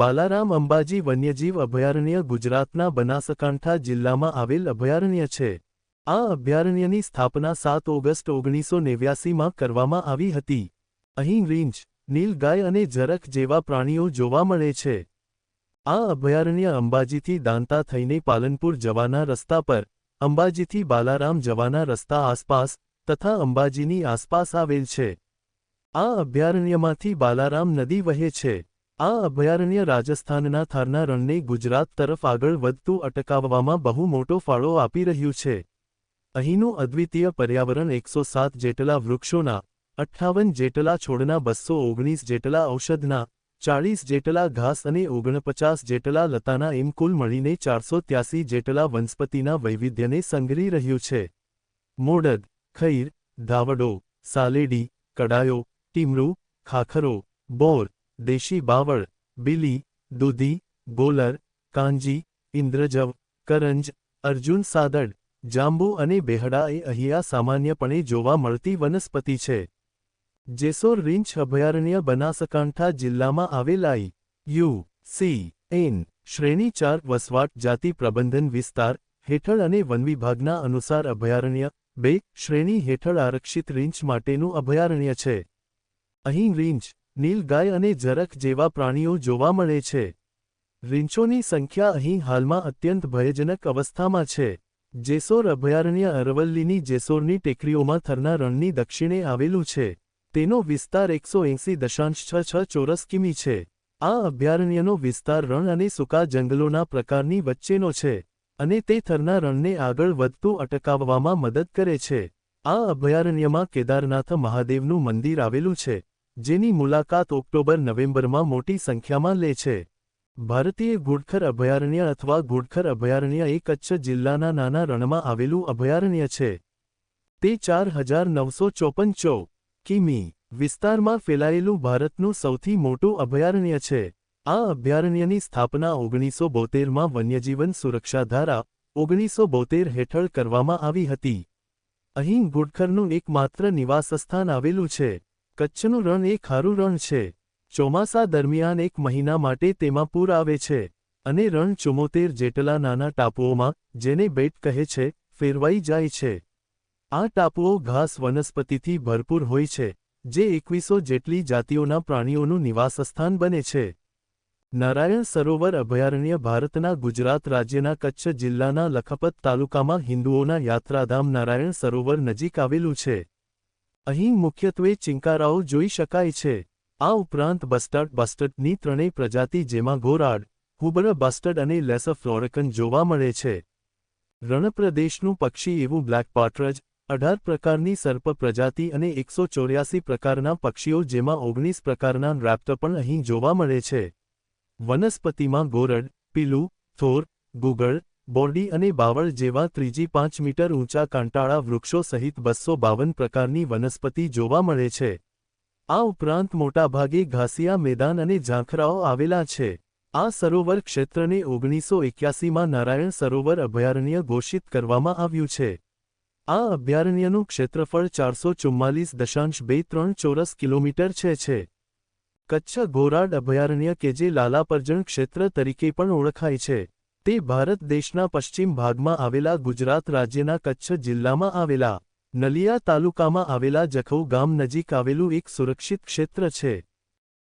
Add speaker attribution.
Speaker 1: બાલારામ અંબાજી વન્યજીવ અભયારણ્ય ગુજરાતના બનાસકાંઠા જિલ્લામાં આવેલ અભયારણ્ય છે આ અભયારણ્યની સ્થાપના સાત ઓગસ્ટ ઓગણીસો નેવ્યાસીમાં કરવામાં આવી હતી અહીં રીંછ નીલગાય અને જરખ જેવા પ્રાણીઓ જોવા મળે છે આ અભયારણ્ય અંબાજીથી દાંતા થઈને પાલનપુર જવાના રસ્તા પર અંબાજીથી બાલારામ જવાના રસ્તા આસપાસ તથા અંબાજીની આસપાસ આવેલ છે આ અભયારણ્યમાંથી બાલારામ નદી વહે છે આ અભયારણ્ય રાજસ્થાનના થારના રણને ગુજરાત તરફ આગળ વધતું અટકાવવામાં બહુ મોટો ફાળો આપી રહ્યું છે અહીંનું અદ્વિતીય પર્યાવરણ એકસો સાત જેટલા વૃક્ષોના અઠ્ઠાવન જેટલા છોડના બસો ઓગણીસ જેટલા ઔષધના ચાળીસ જેટલા ઘાસ અને ઓગણપચાસ જેટલા લતાના એમ કુલ મળીને ચારસો ત્યાસી જેટલા વનસ્પતિના વૈવિધ્યને સંગ્રહી રહ્યું છે મોડદ ખૈર ધાવડો સાલેડી કડાયો ટીમરૂ ખાખરો બોર દેશી બાવળ બિલી દૂધી ગોલર કાંજી ઇન્દ્રજવ કરંજ અર્જુન સાદડ જાંબુ અને બેહડા એ અહીંયા સામાન્યપણે જોવા મળતી વનસ્પતિ છે જેસોર રીંછ અભયારણ્ય બનાસકાંઠા જિલ્લામાં આવેલાઈ યુ સી એન શ્રેણી ચાર વસવાટ જાતિ પ્રબંધન વિસ્તાર હેઠળ અને વનવિભાગના અનુસાર અભયારણ્ય બે શ્રેણી હેઠળ આરક્ષિત રીંછ માટેનું અભયારણ્ય છે અહીં રીંછ નીલગાય અને જરખ જેવા પ્રાણીઓ જોવા મળે છે રીંછોની સંખ્યા અહીં હાલમાં અત્યંત ભયજનક અવસ્થામાં છે જેસોર અભયારણ્ય અરવલ્લીની જેસોરની ટેકરીઓમાં થરના રણની દક્ષિણે આવેલું છે તેનો વિસ્તાર એકસો એંસી દશાંશ છ છ ચોરસ કિમી છે આ અભયારણ્યનો વિસ્તાર રણ અને સૂકા જંગલોના પ્રકારની વચ્ચેનો છે અને તે થરના રણને આગળ વધતું અટકાવવામાં મદદ કરે છે આ અભયારણ્યમાં કેદારનાથ મહાદેવનું મંદિર આવેલું છે જેની મુલાકાત ઓક્ટોબર નવેમ્બરમાં મોટી સંખ્યામાં લે છે ભારતીય ઘુડખર અભયારણ્ય અથવા ઘુડખર અભયારણ્ય એ કચ્છ જિલ્લાના નાના રણમાં આવેલું અભયારણ્ય છે તે ચાર હજાર નવસો ચોપન ચો કિમી વિસ્તારમાં ફેલાયેલું ભારતનું સૌથી મોટું અભયારણ્ય છે આ અભયારણ્યની સ્થાપના ઓગણીસો બોતેરમાં વન્યજીવન સુરક્ષા ધારા ઓગણીસો બોતેર હેઠળ કરવામાં આવી હતી અહીં ઘુડખરનું એકમાત્ર નિવાસસ્થાન આવેલું છે કચ્છનું રણ એ ખારું રણ છે ચોમાસા દરમિયાન એક મહિના માટે તેમાં પૂર આવે છે અને રણ ચુમોતેર જેટલા નાના ટાપુઓમાં જેને બેટ કહે છે ફેરવાઈ જાય છે આ ટાપુઓ ઘાસ વનસ્પતિથી ભરપૂર હોય છે જે એકવીસો જેટલી જાતિઓના પ્રાણીઓનું નિવાસસ્થાન બને છે નારાયણ સરોવર અભયારણ્ય ભારતના ગુજરાત રાજ્યના કચ્છ જિલ્લાના લખપત તાલુકામાં હિન્દુઓના યાત્રાધામ નારાયણ સરોવર નજીક આવેલું છે અહીં મુખ્યત્વે ચિંકારાઓ જોઈ શકાય છે આ ઉપરાંત બસ્ટર્ડ બસ્ટર્ડની ત્રણેય પ્રજાતિ જેમાં ઘોરાડ હુબર બસ્ટર્ડ અને લેસફ્લોરકન જોવા મળે છે રણપ્રદેશનું પક્ષી એવું બ્લેક પાર્ટરજ અઢાર પ્રકારની સર્પ પ્રજાતિ અને એકસો ચોર્યાસી પ્રકારના પક્ષીઓ જેમાં ઓગણીસ પ્રકારના રેપ્ટ પણ અહીં જોવા મળે છે વનસ્પતિમાં ગોરડ પીલુ થોર ગુગળ બોરડી અને બાવળ જેવા ત્રીજી પાંચ મીટર ઊંચા કાંટાળા વૃક્ષો સહિત બસો બાવન પ્રકારની વનસ્પતિ જોવા મળે છે આ ઉપરાંત મોટાભાગે ઘાસિયા મેદાન અને ઝાંખરાઓ આવેલા છે આ સરોવર ક્ષેત્રને ઓગણીસો એક્યાસીમાં નારાયણ સરોવર અભયારણ્ય ઘોષિત કરવામાં આવ્યું છે આ અભયારણ્યનું ક્ષેત્રફળ ચારસો ચુમ્માલીસ દશાંશ બે ત્રણ ચોરસ કિલોમીટર છે છે કચ્છ ઘોરાડ અભયારણ્ય કે જે લાલાપર્જણ ક્ષેત્ર તરીકે પણ ઓળખાય છે તે ભારત દેશના પશ્ચિમ ભાગમાં આવેલા ગુજરાત રાજ્યના કચ્છ જિલ્લામાં આવેલા નલિયા તાલુકામાં આવેલા જખૌ ગામ નજીક આવેલું એક સુરક્ષિત ક્ષેત્ર છે